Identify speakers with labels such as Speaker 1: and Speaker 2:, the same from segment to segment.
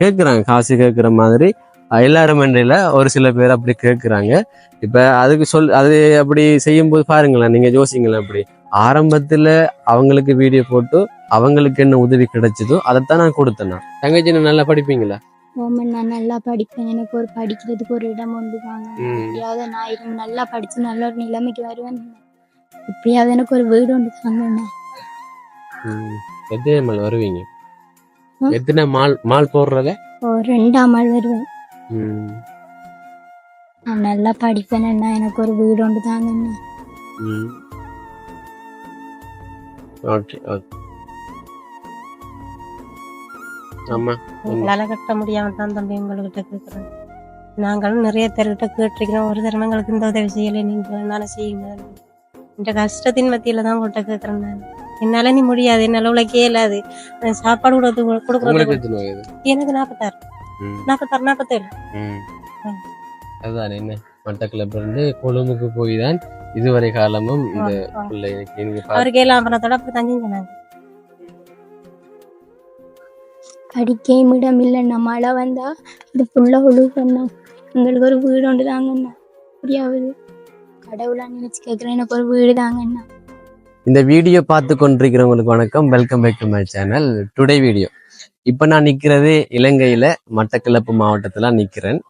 Speaker 1: கேட்குறாங்க காசு கேட்குற மாதிரி. அஹ் எல்லாரும் மன்றையில் ஒரு சில பேர் அப்படி கேட்குறாங்க இப்போ அதுக்கு சொல் அது அப்படி செய்யும்போது பாருங்களேன் நீங்கள் யோசிங்களேன் அப்படி. ஆரம்பத்தில் அவங்களுக்கு வீடியோ போட்டு அவங்களுக்கு என்ன உதவி கிடைச்சதோ அதைத்தான் நான் கொடுத்தேன் தங்கச்சி நல்லா படிப்பீங்களா?
Speaker 2: ஓமன் நான் நல்லா படிப்பேன். எனக்கு ஒரு படிக்கிறதுக்கு ஒரு இடம் உண்டு தாங்க
Speaker 1: ம்.
Speaker 2: எப்படியாவது நான் நல்லா படிச்சு நல்ல ஒரு நிலைமைக்கு வருவேன். எப்படியாவது எனக்கு ஒரு வீடு உண்டு தாங்க.
Speaker 1: எத்தனை வருவீங்க? எத்தனை மால் மால் போடுறத?
Speaker 2: ஒரு ரெண்டாம் ஆள் வருவேன். நான் நல்லா படிப்பேன் எனக்கு ஒரு வீடு உண்டு தாங்க.
Speaker 1: Okay okay. ஆமா
Speaker 3: எங்களால கட்ட முடியாம தான் தம்பி உங்கள்கிட்ட கேட்குறேன் நாங்களும் நிறைய பேர்கிட்ட கேட்டிருக்கிறோம். ஒரு தரம் எங்களுக்கு இந்த உதவி செய்யலை. நீங்க என்னால செய்யுங்க. இந்த கஷ்டத்தின் மத்தியில தான் உங்கள்கிட்ட கேட்கறேன் நான் என்னால நீ முடியாது என்னால உழைக்கே இல்லாது நான் சாப்பாடு கொடுத்து கொடுக்குறது எனக்கு நாற்பத்தாறு. நாற்பத்தாறு நாற்பத்தேழு.
Speaker 1: அதுதான் என்ன மட்டக்களப்பு இருந்து கொழும்புக்கு போய் தான் இதுவரை காலமும் இந்த. பிள்ளை
Speaker 3: அவருக்கு எல்லாம் பணத்தோட அப்படி தஞ்சி சொன்னாங்க
Speaker 2: படிக்கவும் இடம் இல்லைண்ணா மழை வந்தா இது ஃபுல்லாக உழுகண்ணா எங்களுக்கு ஒரு வீடு உண்டு தாங்கண்ணா. எப்படியாவது கடவுளா நினைச்சு கேட்குறேன் எனக்கு ஒரு வீடு தாங்கண்ணா.
Speaker 1: இந்த வீடியோ பார்த்து கொண்டிருக்கிறவங்களுக்கு வணக்கம். Welcome back to my channel today video இப்போ நான் நிற்கிறது இலங்கையில் மட்டக்களப்பு மாவட்டத்தில் நிற்கிறேன்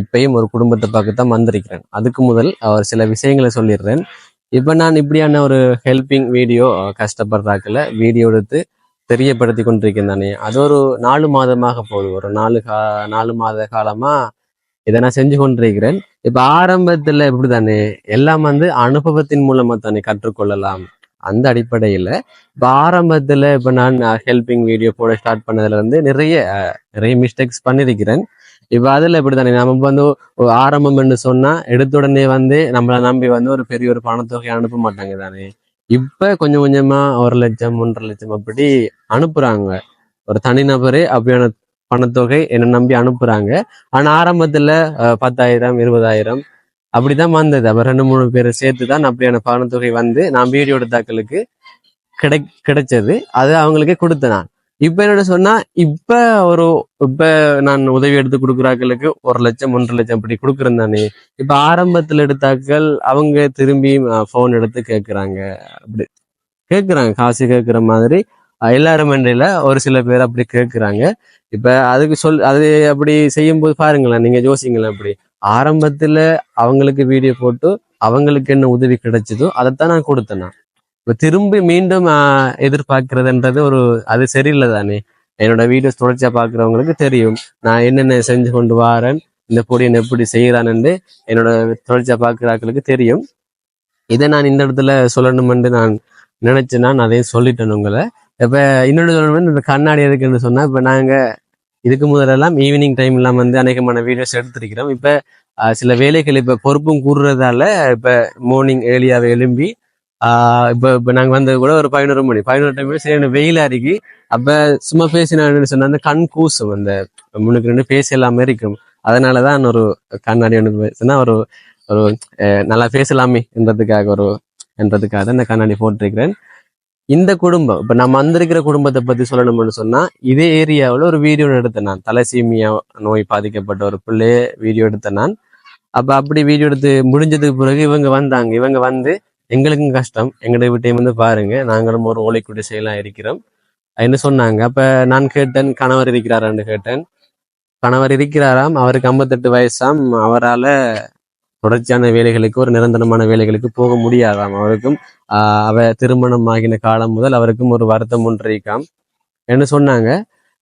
Speaker 1: இப்பயும் ஒரு குடும்பத்தை பார்க்க தான் வந்திருக்கிறேன். அதுக்கு முதல் அவர் சில விஷயங்களை சொல்லிடுறேன். இப்போ நான் இப்படியான ஒரு ஹெல்பிங் வீடியோ கஷ்டப்படுறாக்கில் வீடியோ எடுத்து தெரியப்படுத்தி கொண்டிருக்கேன் தானே. அது ஒரு நாலு மாதமாக போகுது. ஒரு நாலு கா நாலு மாத காலமாக இதை நான் செஞ்சு கொண்டிருக்கிறேன். இப்போ ஆரம்பத்தில் எப்படி தானே எல்லாம் வந்து அனுபவத்தின் மூலமாக தானே கற்றுக்கொள்ளலாம். அந்த அடிப்படையில் இப்போ ஆரம்பத்தில் இப்போ நான் ஹெல்பிங் வீடியோ போட ஸ்டார்ட் பண்ணதுல வந்து நிறைய நிறைய மிஸ்டேக்ஸ் பண்ணியிருக்கிறேன் இப்போ அதில் இப்படி தானே நம்ம வந்து ஆரம்பம் என்று சொன்னால் எடுத்த உடனே வந்து நம்மளை நம்பி வந்து ஒரு பெரிய ஒரு பணத்தொகை அனுப்ப மாட்டாங்க தானே. இப்போ கொஞ்சம் கொஞ்சமாக ஒரு லட்சம் ஒன்றரை லட்சம் அப்படி அனுப்புகிறாங்க ஒரு தனிநபரே அப்படியான பணத்தொகை என்னை நம்பி அனுப்புகிறாங்க ஆனால் ஆரம்பத்தில் பத்தாயிரம் இருபதாயிரம் அப்படிதான் வந்தது. அப்ப ரெண்டு மூணு பேரை சேர்த்து தான் அப்படியான பணத்தொகை வந்து நான் வீடியோ எடுத்தாக்களுக்கு கிடை கிடைச்சது. அது அவங்களுக்கே கொடுத்தேன் நான் இப்ப என்னோட சொன்னா இப்ப ஒரு இப்ப நான் உதவி எடுத்து கொடுக்குறாக்களுக்கு ஒரு லட்சம் ஒன்றரை லட்சம் அப்படி கொடுக்குறேன் தானே இப்ப ஆரம்பத்துல எடுத்தாக்கள் அவங்க திரும்பி ஃபோன் எடுத்து கேட்குறாங்க அப்படி கேட்குறாங்க காசு கேட்குற மாதிரி. எல்லாரும் மன்றையில ஒரு சில பேர் அப்படி கேட்குறாங்க இப்ப அதுக்கு சொல் அது அப்படி செய்யும்போது பாருங்களேன். நீங்க யோசிங்களேன் அப்படி. ஆரம்பத்துல அவங்களுக்கு வீடியோ போட்டு அவங்களுக்கு என்ன உதவி கிடைச்சதோ அதைத்தான் நான் கொடுத்தேன் இப்போ இப்ப திரும்பி மீண்டும் ஆஹ், எதிர்பார்க்கிறதுன்றது ஒரு அது சரியில்லை தானே. என்னோட வீடியோஸ் தொடர்ச்சியா பாக்குறவங்களுக்கு தெரியும். நான் என்னென்ன செஞ்சு கொண்டு வாரேன் இந்த பொடியன் எப்படி செய்யறான்னு என்னோட தொடர்ச்சியா பாக்குறாக்களுக்கு தெரியும். இதை நான் இந்த இடத்துல சொல்லணுமென்று நான் நினைச்சேன்னா நான் அதையும் சொல்லிட்டேன் உங்களை. இப்ப இன்னொன்று சொல்லணும் இந்த கண்ணாடி எதுக்குன்னு சொன்னா இப்ப நாங்க இதுக்கு முதலெல்லாம் ஈவினிங் டைம்லாம் வந்து அநேகமான வீடியோஸ் எடுத்திருக்கிறோம். இப்போ சில வேலைகள் இப்போ பொறுப்பும் கூறுறதால இப்போ மார்னிங் ஏர்லியாவே எழும்பி ஆஹ், இப்போ நாங்கள் நாங்க வந்தது கூட ஒரு பதினோரு மணி. பதினோரு டைம் சரி வெயிலாக இருக்கு அப்போ சும்மா பேசினான்னு சொன்னால் அந்த கண் கூசும். அந்த முன்னுக்கு ரெண்டு பேசி எல்லாமே இருக்கும். அதனாலதான் ஒரு கண்ணாடி ஒன்று பேசுனா ஒரு ஒரு நல்லா பேசலாமே என்றதுக்காக ஒரு என்றதுக்காக தான் இந்த கண்ணாடி போட்டிருக்கிறேன். இந்த குடும்பம் இப்ப நம்ம வந்திருக்கிற குடும்பத்தை பத்தி சொல்லணும்னு சொன்னா இதே ஏரியாவில் ஒரு வீடியோ எடுத்தேன் நான். தலசீமியா நோய் பாதிக்கப்பட்ட ஒரு பிள்ளைய வீடியோ எடுத்தேன் நான். அப்ப அப்படி வீடியோ எடுத்து முடிஞ்சதுக்கு பிறகு இவங்க வந்தாங்க. இவங்க வந்து எங்களுக்கும் கஷ்டம். எங்களுடைய வீட்டையும் வந்து பாருங்க நாங்களும் ஒரு ஓலைக்குடி செய்யலாம் இருக்கிறோம். என்ன சொன்னாங்க? அப்ப நான் கேட்டேன் கணவர் இருக்கிறாரான்னு கேட்டேன். கணவர் இருக்கிறாராம் அவருக்கு ஐம்பத்தெட்டு வயசாம். அவரால தொடர்ச்சியான வேலைகளுக்கு ஒரு நிரந்தரமான வேலைகளுக்கு போக முடியாதாம். அவருக்கும் ஆஹ் அவ திருமணம் ஆகின காலம் முதல் அவருக்கும் ஒரு வருத்தம் ஒன்று இருக்காம். என்ன சொன்னாங்க?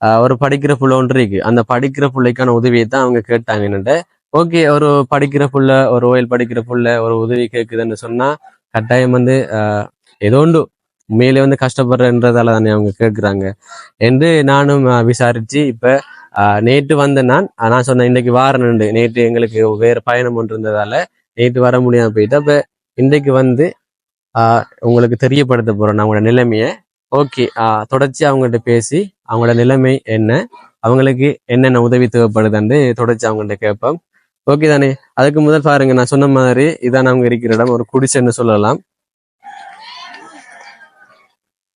Speaker 1: அவர் ஒரு படிக்கிற புள்ள ஒன்று இருக்கு. அந்த படிக்கிற பிள்ளைக்கான உதவியை தான் அவங்க கேட்டாங்க. என்னட்ட? ஓகே ஒரு படிக்கிற புள்ள ஒரு ஓயில் படிக்கிற புள்ள ஒரு உதவி கேட்குதுன்னு சொன்னா கட்டாயம் வந்து ஆஹ் ஏதோ ஒன்று உண்மையிலே வந்து கஷ்டப்படுறன்றதால தானே அவங்க கேட்குறாங்க என்று நானும் விசாரிச்சு இப்போ நேற்று வந்த நான் நான் சொன்னேன் இன்னைக்கு வாரணுண்டு நேற்று எங்களுக்கு வேறு பயணம் ஒன்று இருந்ததால நேற்று வர முடியாமல் போயிட்டு அப்ப இன்றைக்கு வந்து ஆஹ் உங்களுக்கு தெரியப்படுத்த போறோம் அவங்களோட நிலைமைய. ஓகே தொடர்ச்சி அவங்கள்ட்ட பேசி அவங்களோட நிலைமை என்ன அவங்களுக்கு என்னென்ன உதவி தேவைப்படுதுன்னு தொடர்ச்சி அவங்கள்ட்ட கேட்போம். ஓகே தானே? அதுக்கு முதல் பாருங்க நான் சொன்ன மாதிரி இதான் அவங்க இருக்கிற இடம் ஒரு குடிசைன்னு சொல்லலாம்.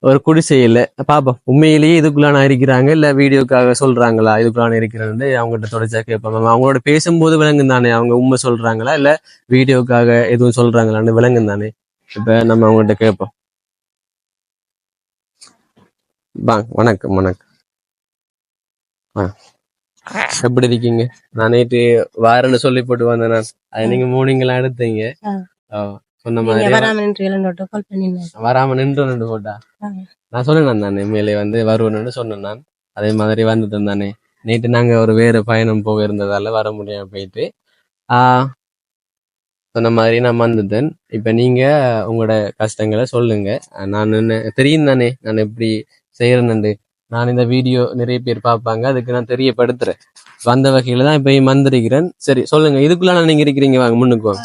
Speaker 1: ஒரு குடிசையில பாப்போம் உண்மையிலேயே இதுக்குள்ளான இருக்கிறாங்க இல்ல வீடியோக்காக சொல்றாங்களா? இதுக்குள்ளான இருக்கிறான்னு அவங்ககிட்ட தொடர்ச்சியா கேட்பாங்க அவங்களோட பேசும்போது விளங்கும் தானே அவங்க உண்மை சொல்றாங்களா? இல்ல வீடியோக்காக எதுவும் சொல்றாங்களான்னு விளங்கும் தானே இப்ப நம்ம அவங்ககிட்ட கேட்போம். வாங்க வணக்கம் வணக்கம். ஆ எப்படி இருக்கீங்க? நான் நேற்று வாரன்னு சொல்லி போட்டு வந்தேன் நான். அது நீங்க மூணிங்கெல்லாம் எடுத்தீங்க. சொன்ன மாதிரி
Speaker 3: வராம நின்று கால் பண்ணிருந்தேன்
Speaker 1: வராம நின்று நின்று போட்டா. நான் சொன்னேன் நான் வந்து வருவேன்னு சொன்னேன் நான். அதே மாதிரி வந்துட்டேன் தானே. நேற்று நாங்க ஒரு வேறு பயணம் போக இருந்ததால வர முடியாம போயிட்டு. ஆ சொன்ன மாதிரி நான் வந்துட்டேன். இப்ப நீங்க உங்களோட கஷ்டங்களை சொல்லுங்க. நான் என்ன தெரியும் தானே நான் எப்படி செய்யறேன்னு. நான் இந்த வீடியோ நிறைய பேர் பார்ப்பாங்க அதுக்கு நான் தெரியப்படுத்துறேன். வந்த வகையில தான் இப்ப வந்திருக்கிறேன். சரி சொல்லுங்க இதுக்குள்ள நீங்க இருக்கிறீங்க வாங்க முன்னுக்கு வாங்க.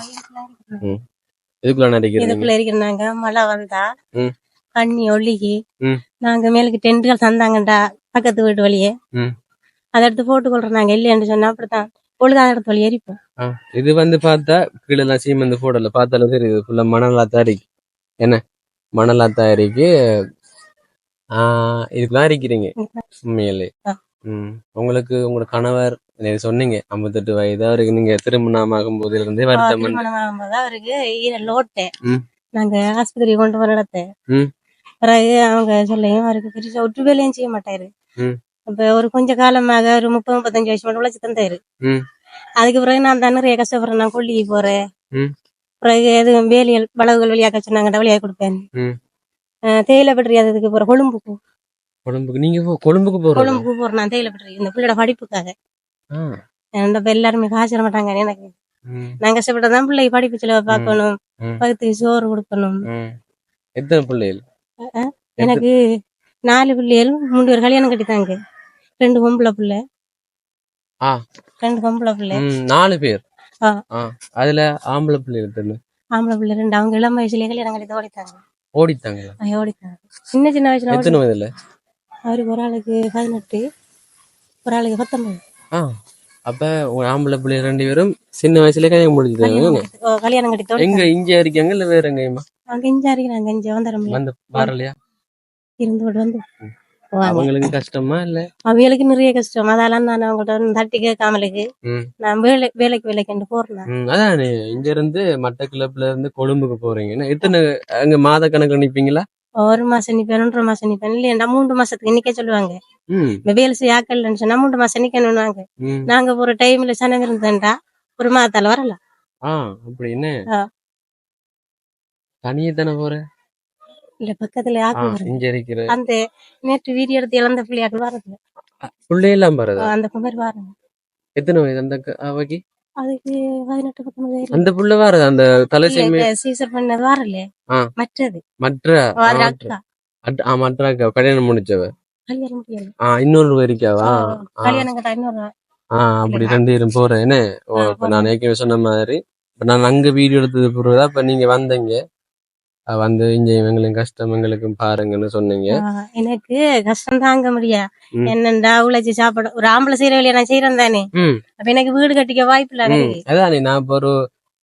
Speaker 1: இதுக்குள்ள
Speaker 3: இதுக்குள்ள இருக்கிறாங்க மழை வந்தா. தண்ணி ஒழுகி. நாங்க மேலுக்கு டென்ட்கள் தந்தாங்கண்டா பக்கத்து வீட்டு வழியே. அதை எடுத்து போட்டு கொள்றோம் நாங்க இல்லைன்னு சொன்னா அப்படித்தான். பொழுதாத இடத்து வழி எரிப்போம்
Speaker 1: இது வந்து பார்த்தா கீழே எல்லாம் சீமெந்து போடல பார்த்தாலும் தெரியுது. ஃபுல்லா மணலாத்தான் இருக்கு என்ன? மணலாத்தான் இருக்கு ஆஹ் இதுக்குலாம் இருக்கிறீங்க. உண்மையிலே.
Speaker 3: ஆ.
Speaker 1: ம். உங்களுக்கு உங்களோட கணவர் நீங்க சொன்னீங்க ஐம்பத்தெட்டு வயது அவருக்கு நீங்க திருமணம் ஆகும் போதுல இருந்தே வருத்தம்
Speaker 3: அவருக்கு ஈரல் ஓட்டேன். நாங்க ஆஸ்பத்திரி கொண்டு போன இடத்த
Speaker 1: ம்.
Speaker 3: பிறகு அவங்க சொல்லையும் அவருக்கு பெருசா ஒட்டு வேலையும் செய்ய மாட்டாரு.
Speaker 1: ம்.
Speaker 3: அப்ப ஒரு கொஞ்ச காலமாக ஒரு முப்பது முப்பத்தஞ்சு வயசு மட்டும் உழைச்சு தந்தாரு.
Speaker 1: ம்.
Speaker 3: அதுக்கு பிறகு நான் தான் நிறைய கஷ்டப்படுறேன். நான் கொல்லிக்கு போறேன். பிறகு எதுவும் வேலியல் வளவுகள் வழியாக்க சொன்னாங்க. வழியாக கொடுப்பேன். தேயிலை பற்றி அதுக்கு போற கொழும்புக்கு.
Speaker 1: கொழும்புக்கு. நீங்க கொழும்புக்கு போறோம்
Speaker 3: கொழும்புக்கு போறேன். நான் தேயிலை பற்றி. இந்த பிள்ளையோட படிப்புக்காக. இப்ப எல்லாருமே தர மாட்டாங்க எனக்கு நான் கஷ்டப்பட்டதான் பிள்ளை படிப்பு செலவை பார்க்கணும்.
Speaker 1: ம்.
Speaker 3: பக்கத்துக்கு சோறு கொடுக்கணும்.
Speaker 1: எத்தனை பிள்ளைகள்?
Speaker 3: எனக்கு நாலு பிள்ளைகள் மூணு பேர் கல்யாணம் கட்டித்தாங்க. ரெண்டு பொம்பளை பிள்ளை. ரெண்டு பொம்பளை பிள்ளை.
Speaker 1: நாலு பேர்? அதுல ஆம்பளை பிள்ளைகள்
Speaker 3: ஆம்பளை பிள்ளை ரெண்டு. அவங்க இளம் வயசுலயே கல்யாணம் கட்டி ஓடித்தாங்க
Speaker 1: ஓடித்தாங்களா
Speaker 3: அவங்க ஓடித்தாங்க சின்ன சின்ன வயசுல
Speaker 1: எத்தனை வயதுல?
Speaker 3: அவருக்கு ஒரு ஆளுக்கு பதினெட்டு ஒரு ஆளுக்கு பத்தொன்பது.
Speaker 1: ஆ. அப்ப உங்க ஆம்பளை பிள்ளை ரெண்டு பேரும் சின்ன வயசுல கல்யாணம் முடிஞ்சுட்டாங்க
Speaker 3: கல்யாணம் கட்டி-
Speaker 1: எங்க இங்க இருக்காங்க இல்ல வேற எங்கேயுமா?
Speaker 3: அங்க இஞ்சா இருக்கிறாங்க இஞ்ச வந்துடும்
Speaker 1: வந்து வரலையா?
Speaker 3: இருந்து வந்து.
Speaker 1: அவங்களுக்கு கஷ்டமா இல்ல?
Speaker 3: அவங்களுக்கு நிறைய கஷ்டம். அதெல்லாம் நான் அவங்கள்ட்ட தட்டி கேட்காமலுக்கு. நான் வேலை வேலைக்கு வேலைக்கு போறேன்
Speaker 1: அதான். இங்க இருந்து மட்டக்கிளப்புல இருந்து கொழும்புக்கு போறீங்கன்னா எத்தனை அங்க மாத கணக்கு நிப்பீங்களா?
Speaker 3: ஒரு மாசம் நிப்பேன் ஒன்றரை மாசம் நிப்பேன். இல்லையா மூன்று மாசத்துக்கு நிக்க சொல்லுவாங்க. வேலை செய்ய ஆக்கலன்னு சொன்னா மூன்று மாசம் நிக்கணும்னுவாங்க.
Speaker 1: ம்.
Speaker 3: நாங்க ஒரு டைம்ல சனம் இருந்தேன்டா ஒரு மாதத்தால வரலாம்
Speaker 1: ஆ அப்படி என்ன?
Speaker 3: ஆ.
Speaker 1: தனியே தானே போற?
Speaker 3: இல்ல பக்கத்துல ஆக்கு அந்த நேற்று வீடியோ எடுத்து இழந்த பிள்ளையாக்கள் வரது
Speaker 1: பிள்ளையெல்லாம் பாருதா?
Speaker 3: அந்த குமர் வரது
Speaker 1: எத்தனை வயது அந்த அவைக்கு
Speaker 3: அதுக்கு பதினெட்டு பத்தொன்பது.
Speaker 1: அந்த புள்ள வாரது அந்த
Speaker 3: இந்த சீசர் பண்ணது வரல. மற்றது.
Speaker 1: மற்ற மற்ற அக்கா. கல்யாணம் முடிச்சவ? இன்னொரு இருக்காவா
Speaker 3: ஓ, கல்யாணம் கட்டா இன்னொரு
Speaker 1: ஆ அப்படி ரெண்டு பேரும் போறேன். என்ன நான் ஏற்கனவே சொன்ன மாதிரி. இப்ப நான் அங்க வீடியோ எடுத்தது பிறகுதா இப்ப நீங்க வந்தீங்க. வந்து இங்க எங்களுக்கு கஷ்டம் எங்களுக்கும் பாருங்கன்னு சொன்னீங்க.
Speaker 3: எனக்கு கஷ்டம் தாங்க முடியா. என்னண்டா உழைச்சி சாப்பாடு ஒரு ஆம்பளை செய்யற வேலையை நான் செய்யறேன் தானே? அப்ப எனக்கு வீடு கட்டிக்க வாய்ப்பு இல்ல
Speaker 1: அதானே நான் இப்ப ஒரு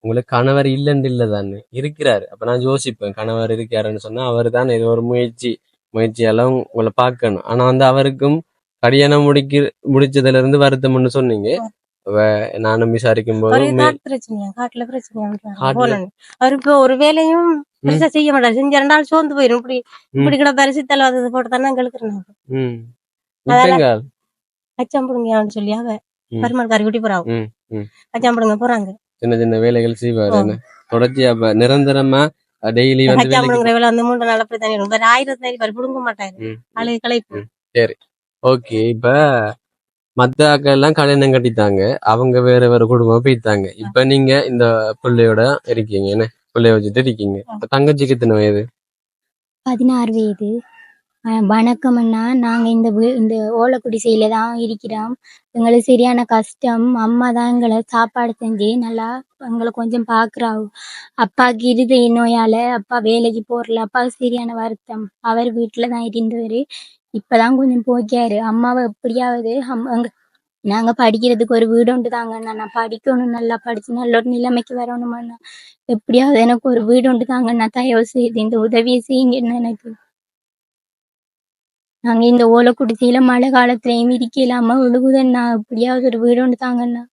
Speaker 1: உங்களுக்கு கணவர் இல்லைன்னு இல்ல தானே இருக்கிறாரு. அப்ப நான் யோசிப்பேன் கணவர் இருக்காருன்னு சொன்னா அவர் தான் இது ஒரு முயற்சி முயற்சியால உங்களை பார்க்கணும். ஆனா வந்து அவருக்கும் கல்யாணம் முடிக்க முடிச்சதுல இருந்து வருத்தம்னு சொன்னீங்க. நானும் விசாரிக்கும் போது
Speaker 3: காட்டுல பிரச்சனையா?
Speaker 1: காட்டுல-
Speaker 3: அவர் இப்போ ஒரு வேலையும் பெருசா செய்ய மாட்டாரு செஞ்ச ரெண்டு நாள் சோர்ந்து போயிரும் இப்படி இப்படி கூட பரிசு தலைவாதத்தை போட்டு தானே கழுக்குறாங்க
Speaker 1: ம்
Speaker 3: அதெல்லாம்
Speaker 1: இப்பங்க
Speaker 3: கச்சாம் பிடுங்கன்னு சொல்லி அவ. பருமாள் காரி குட்டி போறாங்க
Speaker 1: ம், ம்.
Speaker 3: கச்சாம் பிடுங்க போறாங்க
Speaker 1: சின்ன சின்ன வேலைகள் செய்வாரு தொடர்ச்சியா நிரந்தரமா டெய்லி வந்து
Speaker 3: வேலை வந்து மூன்று நாள் அப்படி வரும் வேற ஆயிரத்தி நேரம் பாரு பிடுங்க மாட்டாரு. அழுகு களைப்பு
Speaker 1: ஓகே இப்ப மத்த எல்லாம் கல்யாணம் கட்டிட்டாங்க அவங்க வேற வேற குடும்பம் போயிட்டாங்க இப்ப நீங்க இந்த பிள்ளையோட இருக்கீங்க என்ன பிள்ளைய வச்சுட்டு இருக்கீங்க. தங்கச்சிக்கு எத்தனை வயது?
Speaker 2: பதினாறு வயது. வணக்கம் அண்ணா. நாங்க இந்த இந்த ஓலக்குடிசையில தான் இருக்கிறோம். எங்களுக்கு சரியான கஷ்டம். அம்மா தான் எங்களை சாப்பாடு செஞ்சு நல்லா எங்களை கொஞ்சம் பாக்குறாவு அப்பாவுக்கு இருதய நோயால அப்பா வேலைக்கு போறல அப்பாவுக்கு சரியான வருத்தம். அவர் வீட்டுல தான் இருந்தவர். இப்பதான் கொஞ்சம் போய்க்காரு அம்மாவை எப்படியாவது அம்- எங்க நாங்க படிக்கிறதுக்கு ஒரு வீடு உண்டு தாங்க அண்ணா. நான் படிக்கணும் நல்லா படிச்சு நல்ல ஒரு நிலைமைக்கு வரணும் அண்ணா? எப்படியாவது எனக்கு ஒரு வீடு உண்டு தாங்க நான் தயவு செய்து இந்த உதவியை செய்யுங்க எனக்கு. நாங்க இந்த ஓலை குடிசையில மழை காலத்துலயும் இருக்கலாம விழுகுதண்ணா எப்படியாவது ஒரு வீடு ஒன்று தாங்கண்ணா.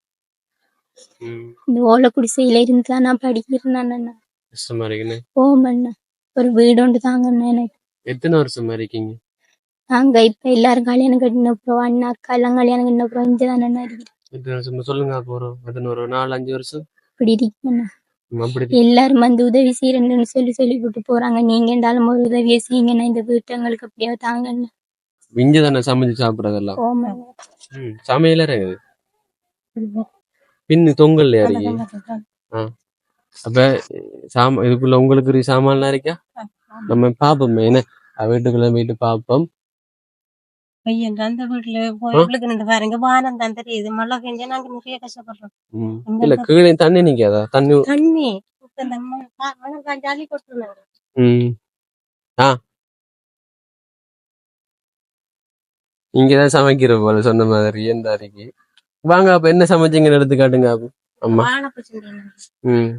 Speaker 2: இந்த ஓலை குடிசையில இருந்து தான் நான் படிக்கிறேன் அண்ணா
Speaker 1: கஷ்டமா இருக்குன்னு
Speaker 2: போமண்ணா ஒரு வீடு ஒன்று தாங்கண்ணா எனக்கு.
Speaker 1: எத்தனை வருஷமா இருக்கீங்க?
Speaker 2: நாங்க இப்ப எல்லாரும் கல்யாணம் கட்டின அப்புறம் அண்ணா அக்கா எல்லாம் கல்யாணம் கட்டின அப்புறம் இங்க தானே இருக்கிறேன்
Speaker 1: வருஷம் சொல்லுங்க போறோம் எத்தனை ஒரு நாலு அஞ்சு வருஷம்.
Speaker 2: இப்படி இருக்கேண்ணா. எல்லாரும் வந்து உதவி செய்யறேன்னு சொல்லி சொல்லி விட்டு போறாங்க. நீங்க இருந்தாலும் ஒரு உதவியை செய்யுங்கண்ணா இந்த வீட்டு எங்களுக்கு அப்படியே தாங்கண்ணா
Speaker 1: இங்க தானே சமைச்சு சாப்பிடறதெல்லாம்? சமையல இருக்குது பின்னு தொங்கல் யாருக்கு அப்ப சாம இதுக்குள்ள உங்களுக்கு சாமான்லாம் இருக்கா? நம்ம பாப்போம் என்ன? வீட்டுக்குள்ள போயிட்டு பாப்போம்
Speaker 3: பையன் அந்த வீட்டுல இவளுக்கு நின்று பாருங்க வானம் தான் தெரியுது மழை பெஞ்சா நாங்க நிறைய கஷ்டப்படுறோம்
Speaker 1: ம். இல்ல கீழே தண்ணி நிக்காதா தண்ணி
Speaker 3: தண்ணி இந்த மழை காஞ்சாலி
Speaker 1: சமைக்கிற போல சொன்ன மாதிரி எந்த அறைக்கு வாங்க அப்ப என்ன சமைச்சீங்கன்னு எடுத்து காட்டுங்க அப்ப அம்மா ம்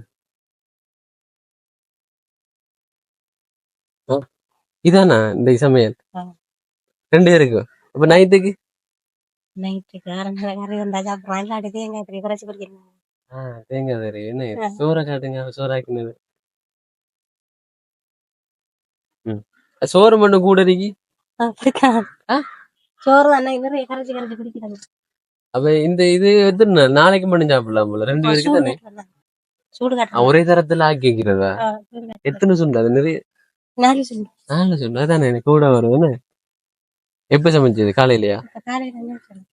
Speaker 1: இதானா இந்த சமையல். ரெண்டு இருக்கு அப்ப நைட்டுக்கு
Speaker 3: நைட்டுக்கு அரை கறி வந்தா சாப்பிடுறோம் இல்லாட்டி தேங்காய் கறி குறைச்சி குடிக்கிறோம்
Speaker 1: ஆ தேங்காய் தரு என்ன. சோறை காட்டுங்க சோறாக்குனது சோறு மட்டும் கூட இருக்கி?
Speaker 3: சோறு தானே நிறைய கரைச்சி கரைச்சி குடிக்கிறாங்க
Speaker 1: அப்ப இந்த இது நாள்? நாளைக்கு மட்டும் சாப்பிடலாம் போல. ரெண்டு பேருக்கு தானே. ஒரே தரத்துல ஆக்கி வைக்கிறதா. எத்தனை சுண்டு அது நிறைய
Speaker 3: நாலு சூடு
Speaker 1: நாலு சுண்டு அதானே எனக்கு கூட வரும். என்ன? எப்ப சமைச்சது? காலையிலயா?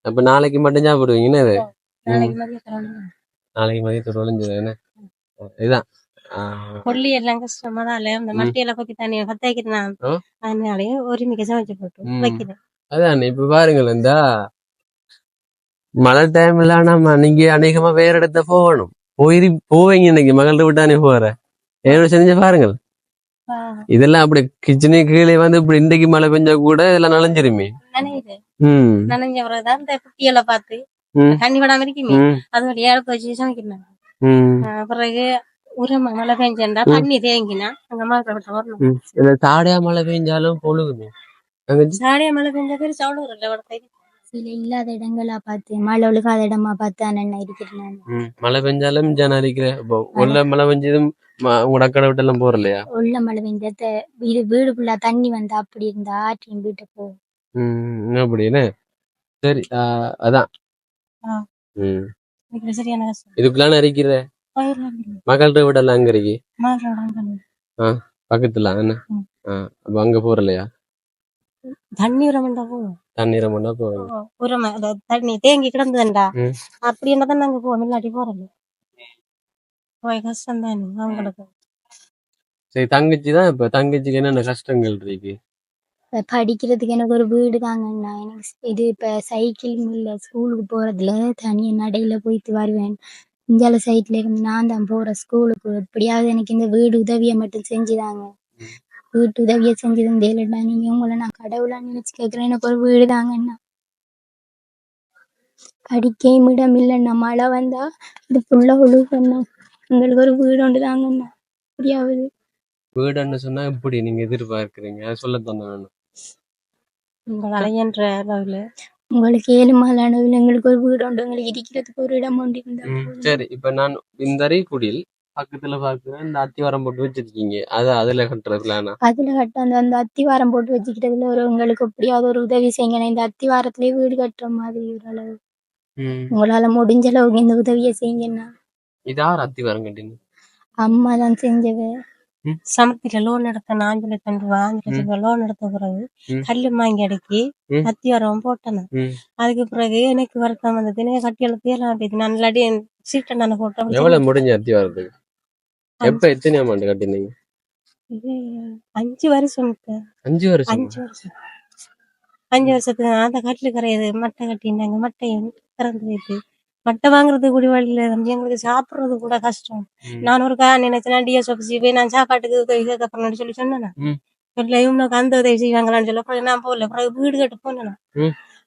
Speaker 1: அப்ப நாளைக்கு மட்டும் சாப்பிடுவீங்கன்னு அது
Speaker 3: நாளைக்கு
Speaker 1: மதியத்தோட ஒளிஞ்சது என்ன? இதுதான்.
Speaker 3: கொல்லி எல்லாம் கஷ்டமாதால இந்த
Speaker 1: ம்.
Speaker 3: மட்டியில கொத்தி தண்ணி பத்த வைக்கிறேன்?
Speaker 1: ஓ.
Speaker 3: அதனாலயே ஒரு மிக்க சமைச்சு போட்டு
Speaker 1: ம்.
Speaker 3: வைக்கிறேன்.
Speaker 1: அதானே இப்ப பாருங்கள் இந்த மழை டைம்ல நம்ம நீங்க அநேகமா வேற இடத்த போகணும். போயிரு போவீங்க இன்னைக்கு. மகள்கிட்ட விட்டானே போற? என்னோட செஞ்சு பாருங்கள். இதெல்லாம் அப்படி கிச்சனு கீழே வந்து இப்படி இன்றைக்கு மழை பெஞ்சா கூட இதெல்லாம் நனைஞ்சிருமே.
Speaker 3: நனைஞ்ச பிறகுதான் இந்த குட்டிகளை பார்த்து. தண்ணி விடாம இருக்குமே. அது வச்சு சமைக்கிறேன்
Speaker 1: ம்.
Speaker 3: ஆ, பிறகு உரமா மழை பெஞ்சா. தண்ணி தேங்கினா அங்க மழை விட்டு வரணும்
Speaker 1: ம். இந்த தாடையா மழை பெஞ்சாலும் பொழுகுமே. தங்கச்சி?
Speaker 3: சாடியா மழை பெஞ்சா பேர் சவுளு வரல வடத்தை.
Speaker 2: சில இல்லாத இடங்களா பார்த்து மழை ஒழுகாத இடமா பார்த்து அண்ணன் இருக்கிறேன். நான்
Speaker 1: ம். மழை பெஞ்சாலும் ஜன உள்ள மழை பெஞ்சதும் ம- உங்க அக்கடை விட்டு எல்லாம் போறலையா
Speaker 2: உள்ள மழை பெஞ்ச வீடு வீடு ஃபுல்லா தண்ணி வந்தா அப்படி இருந்தா ஆற்றியும் வீட்டை போ.
Speaker 1: ம் அப்படின்னு சரி ஆ, அதான்.
Speaker 3: ஆ.
Speaker 1: ம். இதுக்குள்ளான அரிக்கிற? மகள்கிட்ட விடலாம் அங்க இருக்கு.
Speaker 3: மழை
Speaker 1: பக்கத்துல என்ன. ஆ, அப்ப அங்க போறலையா?
Speaker 3: தண்ணி உரம் தான் போகும்
Speaker 1: தண்ணீரை மட்டும் போகணும்
Speaker 3: உரம் தண்ணி தேங்கி கிடந்ததுண்டா. அப்படி என்னதான் நாங்க போவோம் இல்லாட்டி போறது. போய் கஷ்டம் தானே அவங்களுக்கு
Speaker 1: சரி தங்கச்சி தான் இப்ப? தங்கச்சிக்கு என்னென்ன கஷ்டங்கள் இருக்கு?
Speaker 2: இப்ப படிக்கிறதுக்கு எனக்கு ஒரு வீடு தாங்கண்ணா. எனக்கு இது இப்ப சைக்கிள் இல்ல ஸ்கூலுக்கு போறதுல தனியா நடையில போயிட்டு வருவேன். இந்தியால சைட்ல இருந்து நான் தான் போறேன் ஸ்கூலுக்கு. எப்படியாவது எனக்கு இந்த வீடு உதவியை மட்டும் செஞ்சுதாங்க. வீட்டு உதவியை செஞ்சு தந்தேலடா நீங்க உங்களை நான் கடவுளா நினைச்சு கேக்குறேன். எனக்கு ஒரு வீடு தாங்கண்ணா. படிக்கவும் இடம் இல்லைண்ணா. மழை வந்தா இது ஃபுல்லா ஒழுகண்ணா உங்களுக்கு ஒரு வீடு ஒன்று தாங்கண்ணா எப்படியாவது
Speaker 1: வீடுன்னு சொன்னா எப்படி நீங்க எதிர்பார்க்கறீங்க? சொல்ல தந்தேன் வேணும்.
Speaker 3: இந்த வளையன்ற அளவுல
Speaker 2: உங்களுக்கு ஏழு மாலானவில் எங்களுக்கு ஒரு வீடு உண்டு எங்களுக்கு இருக்கிறதுக்கு ஒரு இடம் உண்டு இருந்தா.
Speaker 1: சரி இப்ப நான் இந்த அறைக்குடியில் பக்கத்துல பாக்குறேன் இந்த அத்திவாரம் போட்டு வச்சிருக்கீங்க. அது அதுல கட்டுறதுலானா
Speaker 2: அதுல கட்ட அந்த அந்த அத்திவாரம் போட்டு வச்சுக்கிறதுல ஒரு உங்களுக்கு எப்படியாவது ஒரு உதவி செய்யுங்க. இந்த அத்திவாரத்திலேயே வீடு கட்டுற மாதிரி ஒரு அளவு. உங்களால முடிஞ்ச அளவுக்கு இந்த உதவியை செய்யுங்கண்ணா
Speaker 1: இது யார் கட்டினு
Speaker 2: அம்மா தான் செஞ்சவ
Speaker 3: சமத்துல லோன் எடுத்த அஞ்சு லட்சம் ரூபாய் லோன் எடுத்த பிறகு. கல்லு வாங்கி அடக்கி
Speaker 1: ம்.
Speaker 3: அத்திவாரம் போட்டேன். அதுக்கு பிறகு எனக்கு வருத்தம் வந்தது எனக்கு கட்டி எழுத்து எல்லாம் போயிடுது நான் சீட்டை நான் போட்டேன்
Speaker 1: எவ்வளவு முடிஞ்ச அத்திவாரத்துக்கு எப்ப எத்தனை ஆண்டு கட்டினீங்க?
Speaker 3: அஞ்சு வருஷம்.
Speaker 1: அஞ்சு வருஷம்?
Speaker 3: அஞ்சு வருஷம். அஞ்சு வருஷத்துக்கு அந்த கட்டில் கரையாது மட்டை கட்டினாங்க மட்டை திறந்து வைத்து மட்டை வாங்குறது கூட வழியில இருந்து எங்களுக்கு சாப்பிடுறது கூட கஷ்டம். நான் ஒரு கா நினைச்சேன் டிஎஸ் ஆஃபீஸ் போய் நான் சாப்பாட்டுக்கு உதவி கேட்கறேன்னு சொல்லி சொன்னேன். இல்லை இவனுக்கு அந்த உதவி செய்வாங்களான்னு சொல்ல. அப்புறம் நான் போகல. அப்புறம் வீடு கட்டு போனேன்.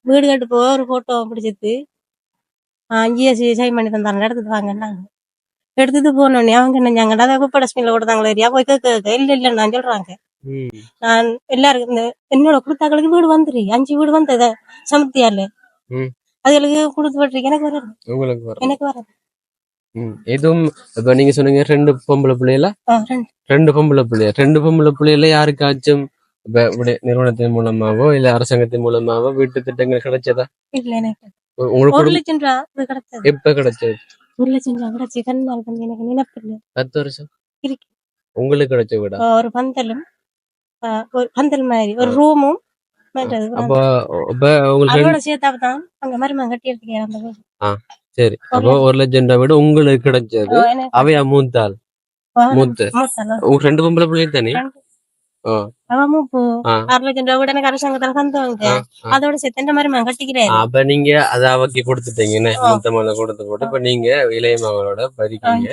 Speaker 3: வீடு கட்டு போக ஒரு போட்டோ பிடிச்சிட்டு ஜிஎஸ்சி சைன் பண்ணி தந்தாங்க எடுத்துட்டு வாங்கன்னாங்க எடுத்துட்டு போனோடனே அவங்க என்ன செஞ்சாங்கடா? அதை குப்பை டஸ்ட்பின்ல கொடுத்தாங்களே ஏரியா போய் கேட்க இல்லை இல்லை நான் சொல்றாங்க. நான் எல்லாருக்கும் இந்த என்னோட கொடுத்தாக்களுக்கு வீடு வந்துரு. அஞ்சு வீடு வந்தது சமுத்தியால. அதுகளுக்கு கொடுத்து விட்டுருக்கு. எனக்கு வராது.
Speaker 1: உங்களுக்கு வரும்
Speaker 3: எனக்கு வராது.
Speaker 1: ம். எதுவும் இப்ப நீங்க சொன்னீங்க ரெண்டு பொம்பளை பிள்ளைகள
Speaker 3: ரெண்டு.
Speaker 1: பொம்பளை பிள்ளைய? ரெண்டு பொம்பளை பிள்ளைகள யாருக்காச்சும் இப்ப இப்படி நிறுவனத்தின் மூலமாவோ இல்ல அரசாங்கத்தின் மூலமாவோ வீட்டு திட்டங்கள் கிடைச்சதா?
Speaker 3: இல்ல எனக்கு
Speaker 1: உங்களுக்கு எப்ப கிடைச்சது?
Speaker 3: ஒரு லட்சம் ரூபா கிடைச்சி. கண்ணால் தம்பி எனக்கு நினைப்பு இல்லை.
Speaker 1: பத்து வருஷம்?
Speaker 3: இருக்கு.
Speaker 1: உங்களுக்கு கிடைச்ச வீடா?
Speaker 3: ஒரு பந்தலும் ஒரு பந்தல் மாதிரி ஒரு ரூமும்
Speaker 1: அப்ப உங்களுக்கு. சரி. அப்போ ஒரு லட்சம் ரூபாய் விட உங்களுக்கு கிடைச்சது. அவையா மூத்தாள்? மூத்த. உங்க ரெண்டு பொம்பளை பிள்ளைங்க தானே.
Speaker 3: அதோட சேர்த்து இந்த மருமகன் கட்டிக்கிறேன்
Speaker 1: அப்ப நீங்க அத அவக்கு கொடுத்துட்டீங்க. மூத்த மகளை கொடுத்து போட்டு இப்ப நீங்க இளைய மகளோட படிக்கீங்க.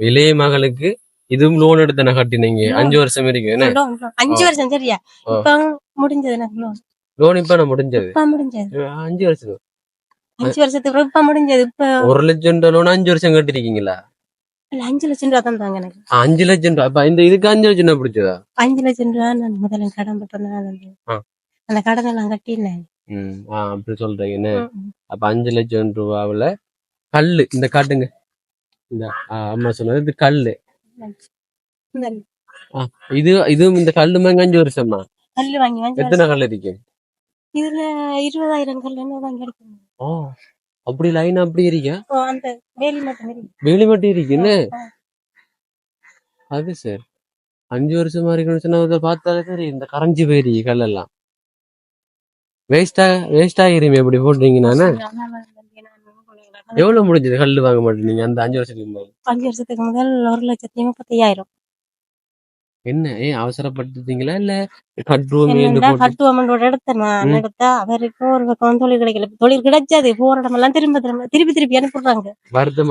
Speaker 1: இளைய மகளுக்கு இதுவும் லோன் எடுத்து தானே கட்டினீங்க. அஞ்சு வருஷம் இருக்கு என்ன.
Speaker 3: அஞ்சு வருஷம் சரியா. இப்ப முடிஞ்சது எனக்கு loan.
Speaker 1: லோன் இப்ப நான் முடிஞ்சது.
Speaker 3: இப்ப முடிஞ்சது.
Speaker 1: அஞ்சு வருஷம்
Speaker 3: அஞ்சு வருஷத்துக்கு இப்ப முடிஞ்சது. இப்ப
Speaker 1: ஒரு லட்சம் லோன் அஞ்சு வருஷம் கட்டிருக்கீங்களா?
Speaker 3: அஞ்சு லட்சம் ரூபா எனக்கு.
Speaker 1: அஞ்சு லட்சம் அப்ப இந்த இதுக்கு அஞ்சு லட்சம் ரூபாய் பிடிச்சதா?
Speaker 3: அஞ்சு லட்சம் ரூபா நான் முதல்ல கடன் போட்டேன். அந்த கடன் எல்லாம் கட்டினேன்
Speaker 1: அப்படி சொல்றீங்க என்ன. அப்ப அஞ்சு லட்சம் ரூபாவுல கல்லு. இந்த காட்டுங்க. இந்த அம்மா சொன்னது இது கல்லு. இது இதுவும் இந்த கல்லு மேங்க அஞ்சு வருஷமா
Speaker 3: கல்லு வாங்கி வாங்கி
Speaker 1: எத்தனை கல் இருக்கு
Speaker 3: இதுல இருபதாயிரம் கல் என்ன வாங்கி எடுக்கணும்
Speaker 1: ஓ அப்படி லைன் அப்படி இருக்கா
Speaker 3: அந்த வேலி மட்டும் இருக்கு.
Speaker 1: வேலி மட்டும் இருக்குன்னு. அது சரி அஞ்சு வருஷமா இருக்குன்னு சொன்னா பார்த்தாலே சரி இந்த கரைஞ்சி போயிருக்கு கல்லெல்லாம் வேஸ்டா வேஸ்ட் ஆகிருமே இப்படி போட்டீங்க நானு எவ்வளவு முடிஞ்சது கல்லு வாங்க மாட்டேங்க அந்த அஞ்சு வருஷத்துக்கு முன்னாடி.
Speaker 3: அஞ்சு வருஷத்துக்கு முதல் ஒரு லட்சத்தி முப்பத்தையாயிரம்.
Speaker 1: என்ன? ஏன் அவசரப்பட்டுட்டீங்களா இல்ல கட்டுவோமே
Speaker 3: என்னடா
Speaker 1: போட்டு
Speaker 3: கட்டு அமௌண்டோட எடுத்தேன் நான். எடுத்தா அவருக்கு ஒரு பக்கம் தொழில் கிடைக்கல. தொழில் கிடைச்சது. போற இடமெல்லாம் திரும்ப திரும்ப திருப்பி திருப்பி அனுப்பிடுறாங்க.
Speaker 1: வருத்தம்.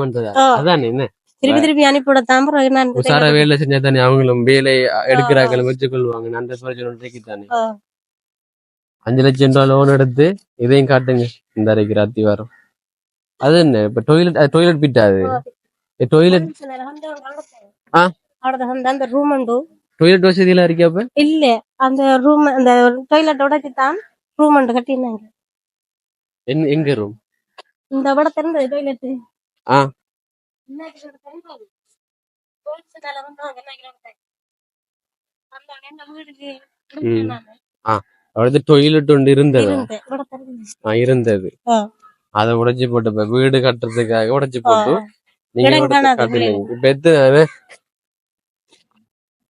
Speaker 1: அதானே என்ன?
Speaker 3: திருப்பி திருப்பி அனுப்பிவிடத்தான் பிறகு நான்
Speaker 1: உசாரா வேலை செஞ்சா தானே அவங்களும் வேலை எடுக்கிறாங்களும் வச்சுக்கொள்வாங்க. அந்த பிரச்சனை தானே. அஞ்சு லட்சம் ரூபாய் லோன் எடுத்து இதையும் காட்டுங்க. இந்த அறைக்கு ராத்தி வரும். அது என்ன? இப்ப டொய்லெட் டொய்லெட் பிட்டாது டொய்லெட் ஆ.
Speaker 3: அந்த ரூம் உண்டு
Speaker 1: டொய்லெட் வசதி எல்லாம் இருக்கா அப்ப?
Speaker 3: இல்ல அந்த ரூம் அந்த டாய்லெட் உடச்சி தான் ரூம் உண்டு கட்டினாங்க.
Speaker 1: எங்க- எங்க ரூம்
Speaker 3: இந்த விட திறந்த டாய்லெட்
Speaker 1: ஆ. டொய்லெட் ஒன்று இருந்தது. அதை உடைச்சு போட்டு இப்ப வீடு கட்டுறதுக்காக உடைச்சு போட்டு நீங்க. இப்ப எத்தனை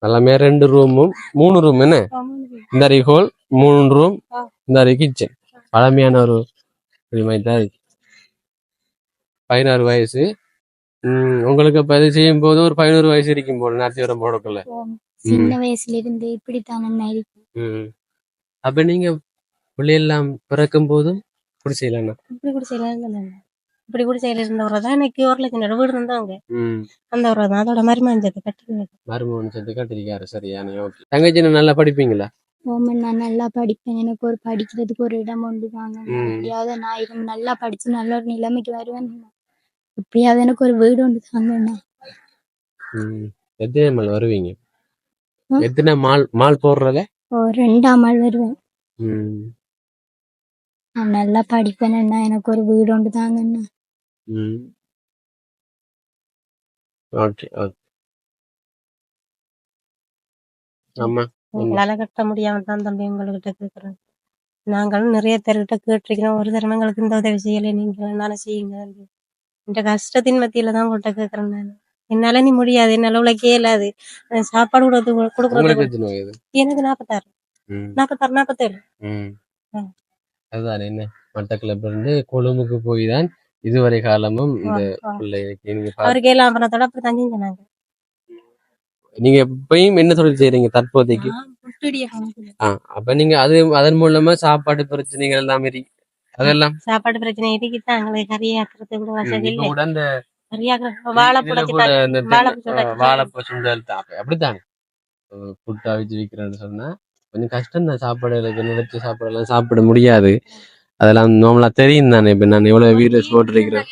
Speaker 1: எல்லாமே ரெண்டு ரூமும் மூணு ரூம் என்ன? இந்த அறை ஹோல் மூணு ரூம். இந்த அறை கிச்சன் பழமையான ஒரு மாதிரி தான் இருக்கு. பதினாறு வயசு. உம் உங்களுக்கு இது செய்யும் போது ஒரு பதினோரு வயசு இருக்கும் போல நாத்தி வரம் போடக்குள்ள
Speaker 2: சின்ன வயசுல இருந்து இப்படித்தான்
Speaker 1: அப்ப நீங்க பிள்ளையெல்லாம் பிறக்கும் போதும் இப்படி செய்யலாம்
Speaker 3: இப்படி கூட செய்யலாம் இப்படி கூட செய்யல. இருந்தவரை தான் எனக்கு ரூபா வீடு இருந்தாங்க. அந்த ஒரு தான் அதோட மருமஞ்சத்தை கட்டி
Speaker 1: மருமகன் சேர்த்து கட்டிருக்காரு. சரியான ஓகே தங்கச்சி நல்லா படிப்பீங்களா?
Speaker 2: ஓமன் நான் நல்லா படிப்பேன். எனக்கு ஒரு படிக்கிறதுக்கு ஒரு இடம் உண்டு தாங்க.
Speaker 1: ம்.
Speaker 2: எப்படியாவது நான் இருந்து நல்லா படிச்சு நல்ல ஒரு நிலைமைக்கு வருவேன். எப்படியாவது எனக்கு ஒரு வீடு உண்டு தாங்கண்ணா
Speaker 1: உம் எத்தனை மால் வருவீங்க? எத்தனை மால் மால் போடுறத?
Speaker 2: ஒரு ரெண்டாம் ஆள் வருவேன்.
Speaker 1: உம்
Speaker 2: நான் நல்லா படிப்பேன்னா எனக்கு ஒரு வீடு உண்டு தாங்கண்ணா
Speaker 1: உம் ஓகே ஓகே. ஆமா
Speaker 3: உங்களால கட்ட முடியாம தான் தம்பி உங்ககிட்ட கேக்குறேன். நாங்களும் நிறைய பேர்கிட்ட கேட்டிருக்கிறோம். ஒரு தடவை எங்களுக்கு இந்த உதவி செய்யலை. நீங்க என்னால செய்யுங்க இந்த கஷ்டத்தின் மத்தியில தான் உங்கள்கிட்ட கேக்குறேன் நான். என்னால நீ முடியாது. என்னால உழைக்க இயலாது அஹ் சாப்பாடு கொடுத்து கொடுக்குறது எனக்கு நாற்பத்தாறு நாற்பத்தாறு நாற்பத்தேழு ம்.
Speaker 1: அதுதான் என்ன? மட்டக்களப்புல இருந்து கொழும்புக்கு போய் தான் இதுவரை காலமும் இந்த. பிள்ளைக்கு நீங்க எப்பயும் என்ன தொழில் செய்றீங்க தற்போதைக்கு? அப்ப நீங்க அது அதன் மூலமா சாப்பாடு பிரச்சனைகள் எல்லாம் அதெல்லாம்.
Speaker 3: சாப்பாடு பிரச்சனை இருக்குதான் எங்களுக்கு கறியாக்குறது கூட வசதி இல்லை.
Speaker 1: கூட அந்த
Speaker 3: வாழைப்பூ சுண்டல்
Speaker 1: அப்படித்தானே? புட்டா வச்சு விக்கிறேன்னு சொன்னா கொஞ்சம் கஷ்டம் தான் சாப்பாடு நினைச்ச சாப்பாடு எல்லாம் சாப்பிட முடியாது. அதெல்லாம் நார்மலா தெரியும் தானே. இப்ப நான் எவ்வளவு வீடியோஸ் போட்டிருக்கிறேன்.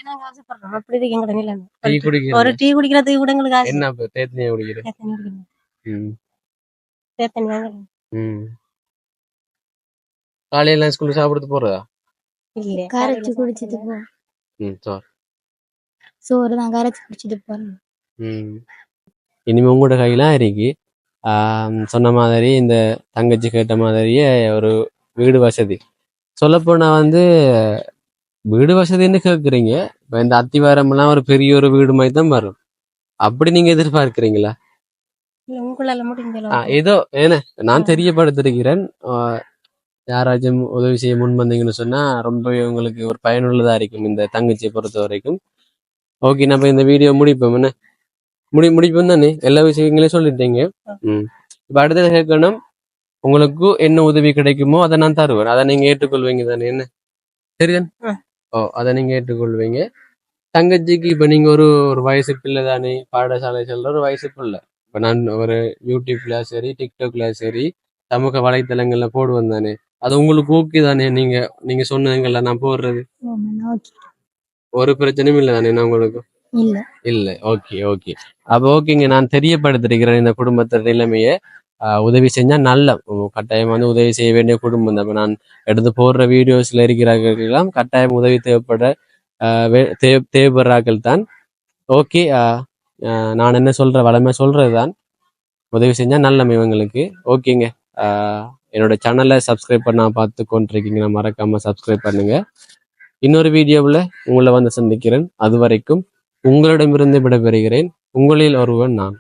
Speaker 1: டீ
Speaker 3: ஒரு
Speaker 1: குடிக்கிறேன்.
Speaker 3: டீ குடிக்கிறதுக்கு கூட எங்களுக்கு.
Speaker 1: என்ன இப்ப தேத்தனியா குடிக்கிறேன். ம். காலையில ஸ்கூலுக்கு சாப்பிடுறது போறதா?
Speaker 3: இல்ல
Speaker 2: கரைச்சி குடிச்சிட்டு போ.
Speaker 1: ம் சார்
Speaker 2: சோறு தான் கரைச்சி குடிச்சிட்டு போறோம்
Speaker 1: ம். இனிமே உங்களோட கையில இருக்கு. சொன்ன மாதிரி இந்த தங்கச்சி கேட்ட மாதிரியே ஒரு வீடு வசதி. சொல்லப்போனா வந்து வீடு வசதின்னு கேட்குறீங்க இப்போ இந்த அத்திவாரம்லாம் ஒரு பெரிய ஒரு வீடு மாதிரி தான் வரும். அப்படி நீங்க எதிர்பார்க்கிறீங்களா? ஏதோ ஏன நான் தெரியப்படுத்திருக்கிறேன். யாராச்சும் உதவி செய்ய முன் வந்தீங்கன்னு சொன்னா ரொம்பவே உங்களுக்கு ஒரு பயனுள்ளதா இருக்கும் இந்த தங்கச்சியை பொறுத்த வரைக்கும். ஓகே நம்ம இந்த வீடியோ முடிப்போம். என்ன? முடி முடிப்போம் தானே எல்லா விஷயங்களையும் சொல்லிட்டீங்க. இப்போ அடுத்தது கேட்கணும்? உங்களுக்கு என்ன உதவி கிடைக்குமோ அதை நான் தருவேன். அதை நீங்க ஏற்றுக்கொள்வீங்க தானே என்ன? சரிதான். ஓ அதை நீங்க ஏற்றுக்கொள்வீங்க. தங்கச்சிக்கு இப்ப நீங்க ஒரு ஒரு வயசு பிள்ளை தானே? பாடசாலை செல்ற ஒரு வயசு பிள்ளை. இப்ப நான் ஒரு யூடியூப்ல சரி டிக்டாக்ல சரி சமூக வலைத்தளங்கள்ல போடுவேன் தானே? அது உங்களுக்கு ஓகே தானே? நீங்க நீங்க சொன்னீங்கல்ல நான் போடுறது. ஒரு பிரச்சனையும் இல்லை தானே நான் உங்களுக்கு?
Speaker 2: இல்ல.
Speaker 1: இல்ல. Okay okay. அப்ப ஓகேங்க. நான் தெரியப்படுத்திருக்கிறேன் இந்த குடும்பத்தோட நிலைமையை. ஆஹ் உதவி செஞ்சா நல்ல. கட்டாயம் வந்து உதவி செய்ய வேண்டிய குடும்பம் தான். நான் எடுத்து போடுற வீடியோஸ்ல இருக்கிறார்கள் எல்லாம் கட்டாயம் உதவி தேவைப்பட ஆஹ் தேவைப்படுறார்கள் தான். ஓகே நான் என்ன சொல்ற வளமை சொல்றதுதான் உதவி செஞ்சா நல்லம் இவங்களுக்கு. ஓகேங்க. ஆஹ் என்னோட சேனலை சப்ஸ்கிரைப் பண்ணா பார்த்து கொண்டிருக்கீங்கன்னா மறக்காம சப்ஸ்கிரைப் பண்ணுங்க. இன்னொரு வீடியோவில் உங்களை வந்து சந்திக்கிறேன். அது வரைக்கும் உங்களிடமிருந்து விடைபெறுகிறேன். உங்களில் ஒருவன் நான்.